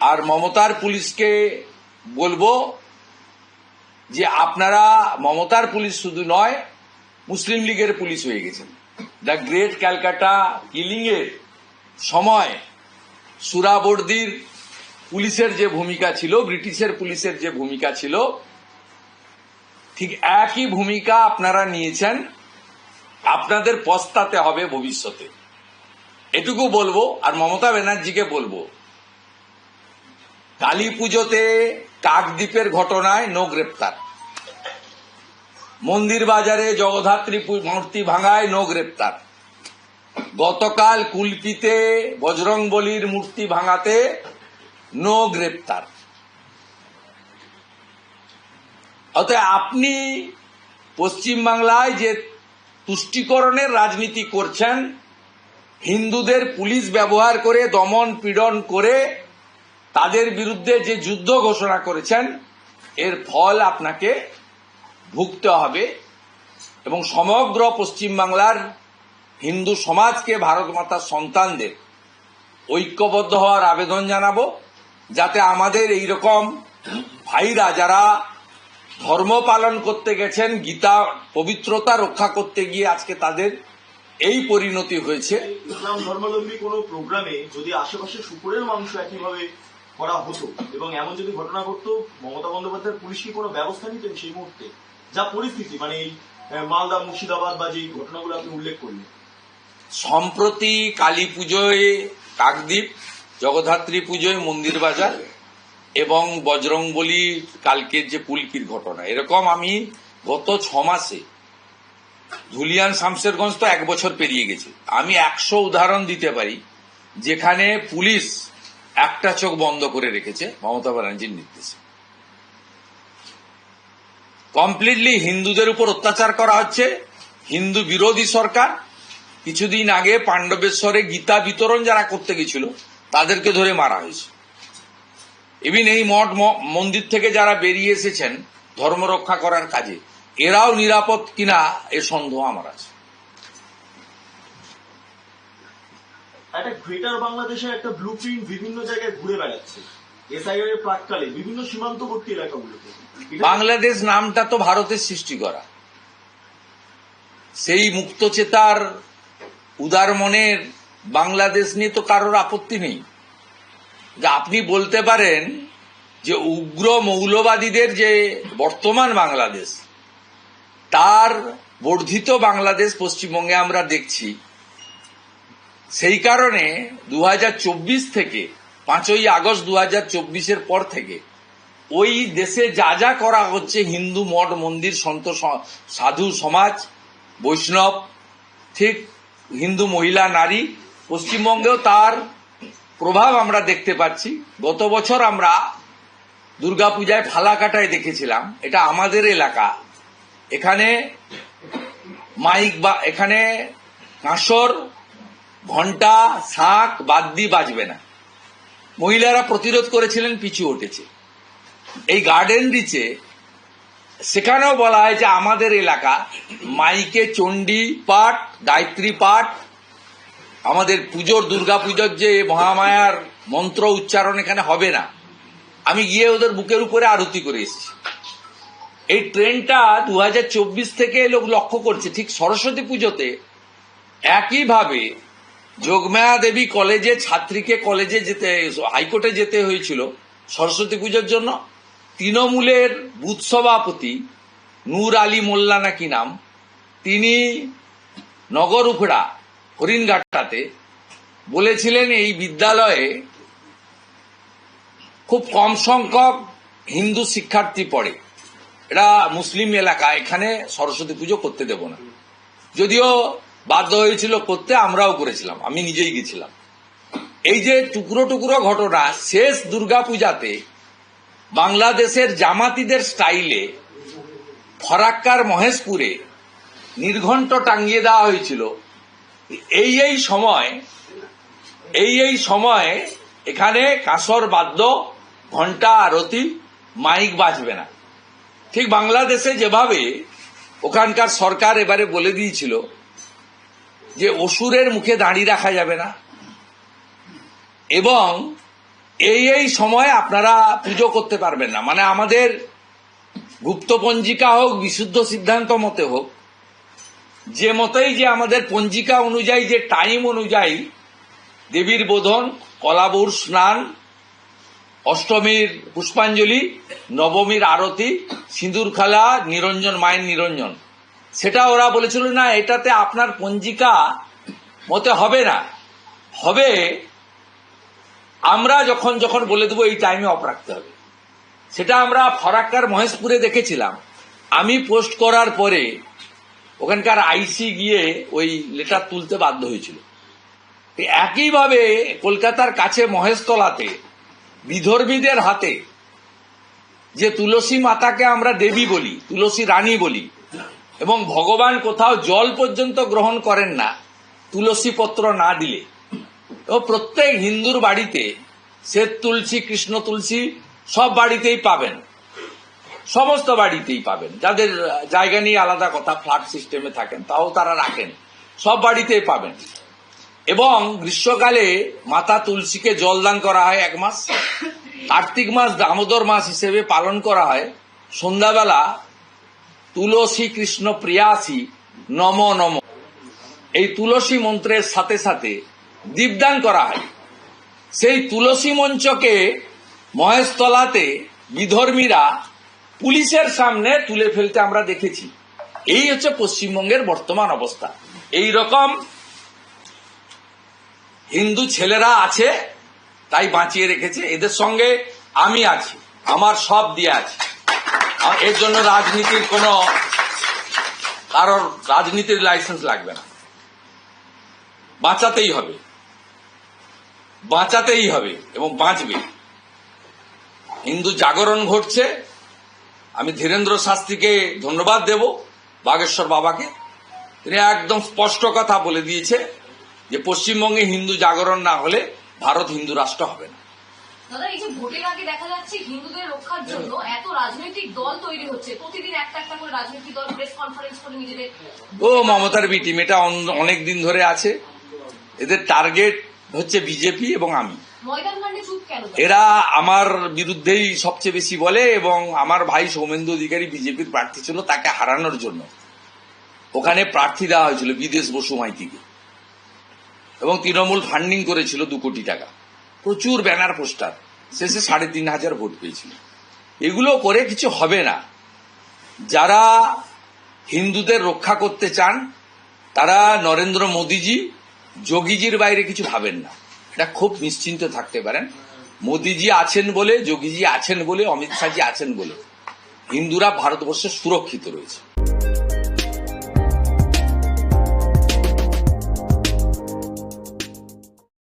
আর মমতার পুলিশকে বলব যে আপনারা, মমতার পুলিশ শুধু নয়, মুসলিম লীগের পুলিশ হয়ে গেছেন। দ্য গ্রেট ক্যালকাটা কিলিং এর সময় সুরাবর্দির পুলিশের যে ভূমিকা ছিল, ব্রিটিশের পুলিশের যে ভূমিকা ছিল, ঠিক একই ভূমিকা আপনারা নিয়েছেন। আপনাদের পস্তাতে হবে ভবিষ্যতে। এটুকু বলব, আর মমতা ব্যানার্জিকে বলব কালী পুজোতে কাকদ্বীপের ঘটনায় নো গ্রেপ্তার। মন্দির বাজারে জগদ্ধাত্রী পু- মূর্তি ভাঙায় নো গ্রেপ্তার। গতকাল কুলপিতে বজরং বলির মূর্তি ভাঙাতে নো গ্রেপ্তার। অতএব আপনি পশ্চিমবাংলায় যে তুষ্টিকরণের রাজনীতি করছেন, হিন্দুদের পুলিশ ব্যবহার করে দমন পীড়ন করে তাদের বিরুদ্ধে যে যুদ্ধ ঘোষণা করেছেন, এর ফল আপনাকে ভুগতে হবে এবং সমগ্র পশ্চিমবাংলার হিন্দু সমাজকে ভারত মাতার সন্তানদের ঐক্যবদ্ধ হওয়ার আবেদন জানাব, যাতে আমাদের এই রকম ভাইরা যারা ধর্ম পালন করতে গেছেন, গীতা, পবিত্রতা রক্ষা করতে গিয়ে আজকে তাদের এই পরিণতি হয়েছে। ইসলাম ধর্মাবলম্বী কোনো প্রোগ্রামে যদি আশেপাশে শুকুরের মাংস একইভাবে করা হতো। এবং এমন যদি ঘটনা ঘটতো, মমতা বন্দ্যোপাধ্যায়ের পুলিশ কি কোনো ব্যবস্থা নিতেন সেই মুহূর্তে। যা পরিস্থিতি মানে এই মালদা, মুর্শিদাবাদ বা যেই ঘটনাগুলো আপনি উল্লেখ করলেন। সম্প্রতি কালী পুজোয় কাকদ্বীপ, জগদ্ধাত্রী পুজোয় মন্দির বাজার এবং বজরংবলী কালকের যে পুলকির ঘটনা। এরকম আমি গত ছ মাসে ধুলিয়ান শামশেরগঞ্জ তো এক বছর পেরিয়ে গেছে। আমি একশো উদাহরণ দিতে পারি, যেখানে পুলিশ একটা চোখ বন্ধ করে রেখেছে মমতা ব্যানার্জির নির্দেশে। কমপ্লিটলি হিন্দুদের উপর অত্যাচার করা হচ্ছে। হিন্দু বিরোধী সরকার, কিছুদিন আগে পাণ্ডবেশ্বরে গীতা বিতরণ যারা করতে গেছিল, তাদেরকে ধরে মারা হয়েছে। ইভিন এই মঠ মন্দির থেকে যারা বেরিয়ে এসেছেন ধর্ম রক্ষা করার কাজে, এরাও নিরাপদ কিনা এ সন্দেহ আমার আছে। একটা গ্রেটার বাংলাদেশের একটা ব্লু প্রিন্ট বিভিন্ন জায়গায় ঘুরে বেড়াচ্ছে। এসআইআর এর প্রাককালে বিভিন্ন সীমান্তবর্তী এলাকাগুলোতে। বাংলাদেশ নামটা তো ভারতের সৃষ্টি করা। সেই মুক্তচেতার উদার মনের বাংলাদেশ নিয়ে তো কারোর আপত্তি নেই। যে আপনি বলতে পারেন যে উগ্র মৌলবাদীদের যে বর্তমান বাংলাদেশ, তার বর্ধিত বাংলাদেশ পশ্চিমবঙ্গে আমরা দেখছি। সেই কারণে দু হাজার চব্বিশ থেকে, পাঁচই আগস্ট দু চব্বিশের পর থেকে, ওই দেশে যা যা করা হচ্ছে, হিন্দু মঠ, মন্দির, সন্ত সাধু সমাজ, বৈষ্ণব, ঠিক হিন্দু মহিলা, নারী, পশ্চিমবঙ্গেও তার প্রভাব আমরা দেখতে পাচ্ছি। গত বছর আমরা দুর্গাপূজায় ফালাকাটায় দেখেছিলাম। এটা আমাদের এলাকা। এখানে মাইক বা, এখানে কাঁসর ঘণ্টা শাঁখ বাদ্যি বাজবে না। মহিলারা প্রতিরোধ করেছিলেন, পিছু উঠেছে এই গার্ডেন রিচে সেখানেও বলা হয় যে আমাদের এলাকা মাইকে চণ্ডী পাঠ, গায়ত্রী পাঠ, আমাদের পুজোর দুর্গা পুজোর যে মহামায়ার মন্ত্র উচ্চারণ এখানে হবে না। আমি গিয়ে ওদের বুকের উপরে আরতি করে এসেছি। এই ট্রেনটা দু হাজার চব্বিশ থেকে লোক লক্ষ্য করছে, ঠিক সরস্বতী পুজোতে একইভাবে যোগমায়া দেবী কলেজে, ছাত্রীকে কলেজে যেতে, হাইকোর্টে যেতে হয়েছিল সরস্বতী পুজোর জন্য। তৃণমূলের বুথ সভাপতি নূর আলী মোল্লা নাকি নাম, তিনি নগর উখড়া হরিণঘাটাতে বলেছিলেন এই বিদ্যালয়ে খুব কম সংখ্যক হিন্দু শিক্ষার্থী পড়ে। এটা মুসলিম এলাকা, এখানে সরস্বতী পুজো করতে দেব না। যদিও বাধ্য হয়েছিল করতে, আমরাও করেছিলাম, আমি নিজেই গেছিলাম। এই যে টুকরো টুকরো ঘটনা, শেষ দুর্গা পূজাতে বাংলাদেশের জামাতিদের স্টাইলে ফরাক্কার মহেশপুরে নির্ঘণ্ট টাঙ্গিয়ে দেওয়া হয়েছিল। এই এই সময়, এই এই সময় এখানে কাসর বাদ্য ঘণ্টা আরতি, মাইক বাজবে না। ঠিক বাংলাদেশে যেভাবে ওখানকার সরকার এবারে বলে দিয়েছিল যে অসুরের মুখে দাঁড়িয়ে রাখা যাবে না। এবং এই এই সময় আপনারা পুজো করতে পারবেন না। মানে আমাদের গুপ্ত পঞ্জিকা হোক, বিশুদ্ধ সিদ্ধান্ত মতে হোক, যে মতেই যে আমাদের পঞ্জিকা অনুযায়ী, যে টাইম অনুযায়ী দেবীর বোধন, কলাবুর স্নান, অষ্টমীর পুষ্পাঞ্জলি, নবমীর আরতি সিঁদুর খেলা নিরঞ্জন, মায়ের নিরঞ্জন। সেটা ওরা বলেছিল, না, এটাতে আপনার পঞ্জিকা মতে হবে না। হবে, আমরা যখন যখন বলে দেবো, এই টাইমে অফ রাখতে হবে। সেটা আমরা ফরাক্কার মহেশপুরে দেখেছিলাম। আমি পোস্ট করার পরে ওখানকার আইসি গিয়ে ওই লেটার তুলতে বাধ্য হয়েছিল। একইভাবে কলকাতার কাছে মহেশতলাতে, বিধর্মীদের হাতে, যে তুলসী মাতাকে আমরা দেবী বলি, তুলসী রানী বলি এবং ভগবান কোথাও জল পর্যন্ত গ্রহণ করেন না, তুলসী পত্র না দিলে। ও প্রত্যেক হিন্দুর বাড়িতে শ্বেত তুলসী, কৃষ্ণ তুলসী সব বাড়িতেই পাবেন। সমস্ত বাড়িতেই পাবেন। যাদের জায়গা নিয়ে আলাদা কথা, ফ্ল্যাট সিস্টেমে থাকেন, তাও তারা রাখেন। সব বাড়িতেই পাবেন। এবং গ্রীষ্মকালে মাতা তুলসীকে জলদান করা হয় এক মাস। কার্তিক মাস দামোদর মাস হিসেবে পালন করা হয়। সন্ধ্যাবেলা তুলসী কৃষ্ণ প্রিয়াসী, নম নম। এই তুলসী মন্ত্রের সাথে সাথে দীপদান করা হয়। সেই তুলসী মঞ্চকে মহেশতলাতে বিধর্মীরা পুলিশের সামনে তুলে ফেলতে আমরা দেখেছি। এই হচ্ছে পশ্চিমবঙ্গের বর্তমান অবস্থা। এই রকম হিন্দু ছেলেরা আছে, তাই বাঁচিয়ে রেখেছে। এদের সঙ্গে আমি আছি, আমার সব দিয়ে আছে। এর জন্য রাজনীতির কোনো কারোর রাজনীতির লাইসেন্স লাগবে না। বাঁচাতেই হবে। বাঁচাতেই হবে এবং বাঁচবে। হিন্দু জাগরণ ঘটছে। আমি ধীরেন্দ্র শাস্ত্রীকে ধন্যবাদ দেব, বাগেশ্বর বাবাকে। তিনি একদম স্পষ্ট কথা বলে দিয়েছে যে পশ্চিমবঙ্গে হিন্দু জাগরণ না হলে ভারত হিন্দু রাষ্ট্র হবে না। দাদা এই যে ভোটের আগে দেখা যাচ্ছে হিন্দুদের রক্ষার জন্য এত রাজনৈতিক দল তৈরি হচ্ছে। প্রতিদিন একটা একটা করে রাজনৈতিক দল প্রেস কনফারেন্স করে নিজেদের ও মমতার বি টিম এটা অনেক দিন ধরে আছে। এদের টার্গেট হচ্ছে বিজেপি এবং আমি। এরা আমার বিরুদ্ধেই সবচেয়ে বেশি বলে এবং আমার ভাই সৌমেন্দু অধিকারী বিজেপির প্রার্থী ছিল তাকে হারানোর জন্য। ওখানে প্রার্থী দেওয়া হয়েছিল বিদেশ বসু মাইতিকে। এবং তৃণমূল ফান্ডিং করেছিল দু কোটি টাকা। প্রচুর ব্যানার পোস্টার। শেষে সাড়ে তিন হাজার ভোট পেয়েছিল। এগুলো করে কিছু হবে না। যারা হিন্দুদের রক্ষা করতে চান, তারা নরেন্দ্র মোদীজি, যোগীজির বাইরে কিছু ভাবেন না। এটা খুব নিশ্চিন্ত থাকতে পারেন। মোদীজি আছেন বলে, যোগীজি আছেন বলে, অমিত শাহজি আছেন বলে। হিন্দুরা ভারতবর্ষে সুরক্ষিত রয়েছে।